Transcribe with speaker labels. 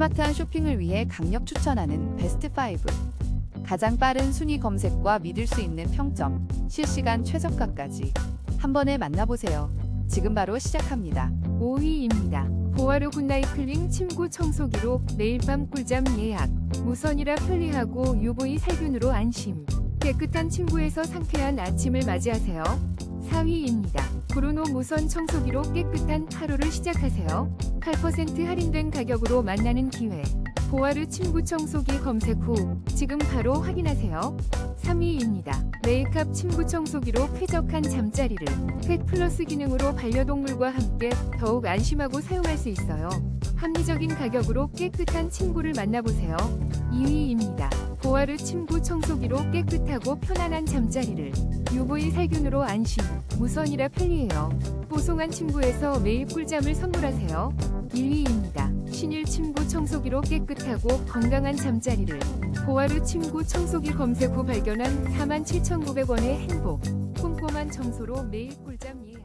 Speaker 1: 스마트한 쇼핑을 위해 강력 추천하는 베스트 5. 가장 빠른 순위 검색과 믿을 수 있는 평점, 실시간 최저가까지 한 번에 만나보세요. 지금 바로 시작합니다.
Speaker 2: 5위입니다. 보아르 굿나잇클링 침구 청소기로 매일 밤 꿀잠 예약. 무선이라 편리하고 UV 살균으로 안심. 깨끗한 침구에서 상쾌한 아침을 맞이하세요. 4위입니다. 브루노 무선 청소기로 깨끗한 하루를 시작하세요. 8% 할인된 가격으로 만나는 기회. 보아르 침구 청소기 검색 후 지금 바로 확인하세요. 3위입니다. 메이크업 침구 청소기로 쾌적한 잠자리를 펫 플러스 기능으로 반려동물과 함께 더욱 안심하고 사용할 수 있어요. 합리적인 가격으로 깨끗한 침구를 만나보세요. 2위입니다. 보아르 침구 청소기로 깨끗하고 편안한 잠자리를 UV 살균으로 안심, 무선이라 편리해요. 뽀송한 침구에서 매일 꿀잠을 선물하세요. 1위입니다. 신일 침구 청소기로 깨끗하고 건강한 잠자리를 보아르 침구 청소기 검색 후 발견한 47,900원의 행복. 꼼꼼한 청소로 매일 꿀잠 예.